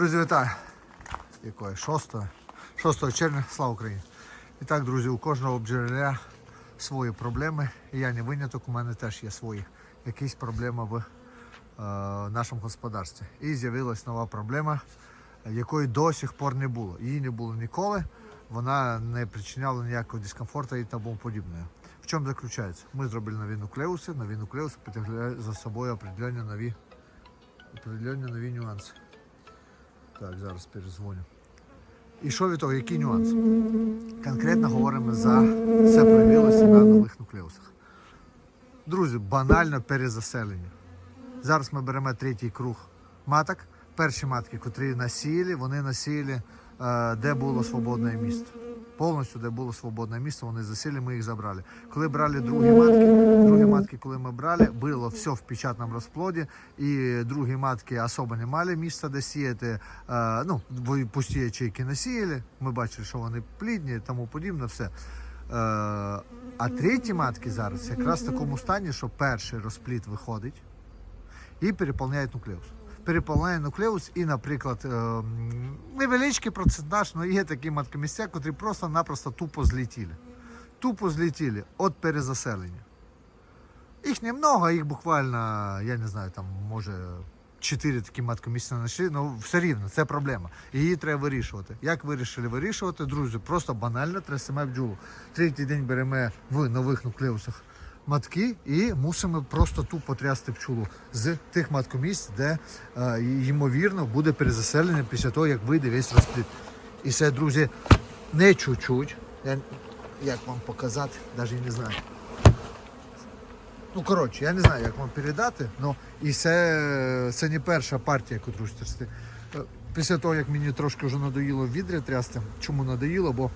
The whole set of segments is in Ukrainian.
Друзі, вітаю! Якої? 6, 6 червня, слава Україні! І так, друзі, у кожного бджоляра свої проблеми. І я не виняток, у мене теж є свої якісь проблеми в е, нашому господарстві. І з'явилась нова проблема, якої до сих пор не було. Її не було ніколи. Вона не причиняла ніякого дискомфорту і тому подібне. В чому заключається? Ми зробили нові нуклеуси, нові нуклеуси потягли за собою определені нові, определені нові нюанси. Так, зараз перезвоню. І що від того, який нюанс? Конкретно говоримо за це проявилося на нових нуклеусах. Друзі, банально перезаселення. Зараз ми беремо третій круг маток. Перші матки, котрі насіяли, вони насіяли, е, де було свободне місце. Повністю, де було свободне місце, вони засіяли, ми їх забрали. Коли брали другі матки, другі матки, коли ми брали, було все в печатному розплоді, і другі матки особо не мали місця, де сіяти. Е, ну, пусті ячейки насіяли, ми бачили, що вони плідні тому подібне, все. Е, а треті матки зараз якраз в такому стані, що перший розплід виходить і переповняють нуклеус. Переповняє нуклеус і, наприклад, е, невеличкий процентаж, але є такі маткомісця, котрі просто-напросто тупо злетіли. Тупо злетіли від перезаселення. Їх немного, їх буквально, я не знаю, там може 4 такі маткомісця знайшли, але все рівно це проблема. Її треба вирішувати. Як вирішили вирішувати, друзі, просто банально трясемо бджолу. Третій день беремо в нових нуклеусах матки і мусимо просто тупо трясти пчолу з тих маткомісць, де е, ймовірно буде перезаселення після того, як вийде весь розплід. І це, друзі, не чуть-чуть. Я, як вам показати, навіть не знаю. Ну, коротше, я не знаю, як вам передати, але і це, це не перша партія, яку трясти. Е, Після того, як мені трошки вже надоїло в відрі трясти, чому надоїло, бо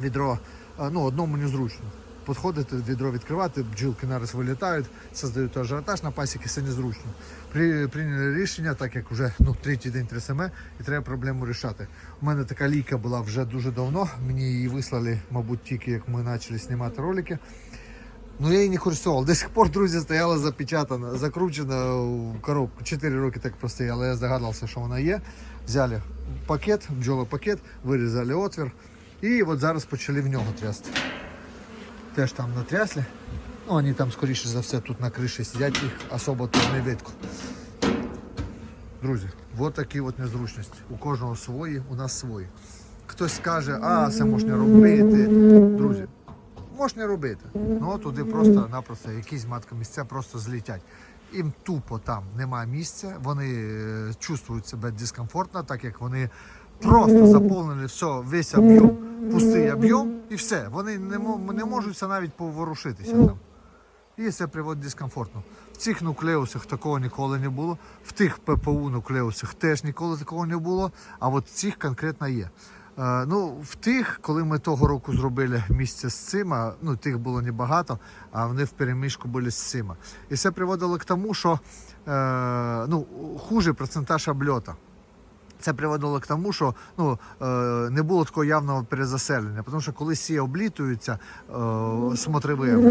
відро е, ну, одному незручно. Підходити, відро відкривати, бджілки нараз вилітають, создають ажіотаж на пасіки, це незручно. При, прийняли рішення, так як вже ну, третій день трясеме, і треба проблему рішати. У мене така лійка була вже дуже давно, мені її вислали, мабуть, тільки як ми почали знімати ролики. Ну я її не користував. До сих пор, друзі, стояла запечатана, закручена в коробку. 4 роки так простояла. Я здогадався, що вона є. Взяли пакет, бджолопакет, вирізали отвір. І от зараз почали в нього трясти. Теж там натрясли. Ну, вони там, скоріше за все, тут на криші сидять, їх особо тут не видко. Друзі, от такі от незручності. У кожного свої, у нас свої. Хтось скаже, а це можна робити. Друзі, можна робити. Ну туди просто-напросто якісь маткомісця просто злітять. Їм тупо там немає місця, вони е, чувствують себе дискомфортно, так як вони просто заповнили все, весь об'єм, пустий об'єм і все. Вони не, не можуть навіть поворушитися там. І це приводить дискомфортно. В цих нуклеусах такого ніколи не було, в тих ППУ нуклеусах теж ніколи такого не було, а от цих конкретно є. Е, ну, в тих, коли ми того року зробили місце з цим, ну тих було небагато, а вони в переміжку були з цим. І це приводило к тому, що е, ну, хуже процентаж обльота. Це приводило к тому, що ну, е, не було такого явного перезаселення. Тому що коли сі облітуються е,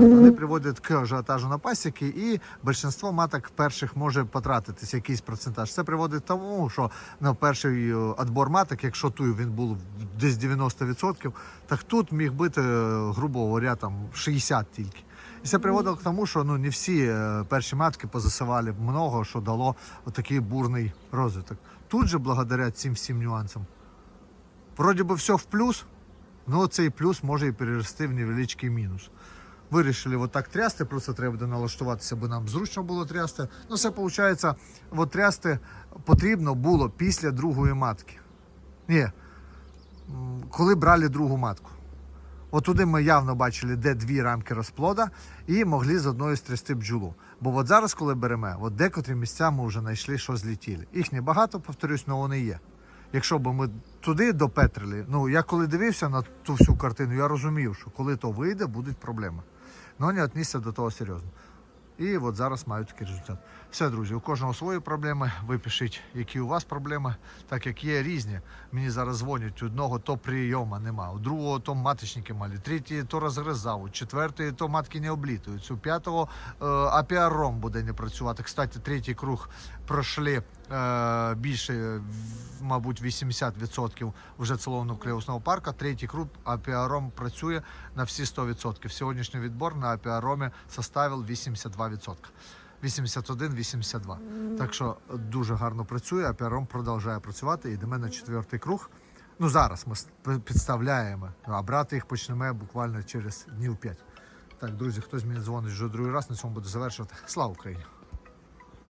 вони приводять к ажіотажу на пасіки, і більшість маток перших може потратитись якийсь процентаж. Це приводить к тому, що на перший е, відбор маток, якщо тут він був десь 90%, так тут міг бути, е, грубо говоря, там 60 тільки. І це приводило к тому, що ну не всі е, перші матки позасивали много, що дало отакий бурний розвиток. Тут же, благодаря цим всім нюансам, вроді би все в плюс, але цей плюс може і перерости в невеличкий мінус. Вирішили отак трясти, просто треба буде налаштуватися, аби нам зручно було трясти. Ну, це виходить, от трясти потрібно було після другої матки. Ні, коли брали другу матку. От туди ми явно бачили, де дві рамки розплода, і могли з одної стрясти бджолу. Бо от зараз, коли беремо, от декотрі місця ми вже знайшли, що злетіли. Їх небагато, повторюсь, але вони є. Якщо б ми туди допетрили, ну я коли дивився на ту всю картину, я розумів, що коли то вийде, будуть проблеми. Ну не віднісся до того серйозно. І от зараз мають такий результат. Все, друзі, у кожного свої проблеми. Ви пишіть, які у вас проблеми, так як є різні. Мені зараз дзвонять, одного то прийома нема, у другого то маточники малі, третій то розгризав, у четвертий то матки не облітують, у п'ятого е, апіаром буде не працювати. Кстати, третій круг пройшли е, більше, мабуть, 80% вже цілого нуклеусного парка. Третій круг апіаром працює на всі 100%. Сьогоднішній відбор на апіаромі составив 82%. 81-82. Так що дуже гарно працює, апіаром продовжує працювати. Йдемо на четвертий круг. Ну зараз ми підставляємо, а брати їх почнемо буквально через днів 5. Так, друзі, хтось мені дзвонить вже другий раз, на цьому буду завершувати. Слава Україні!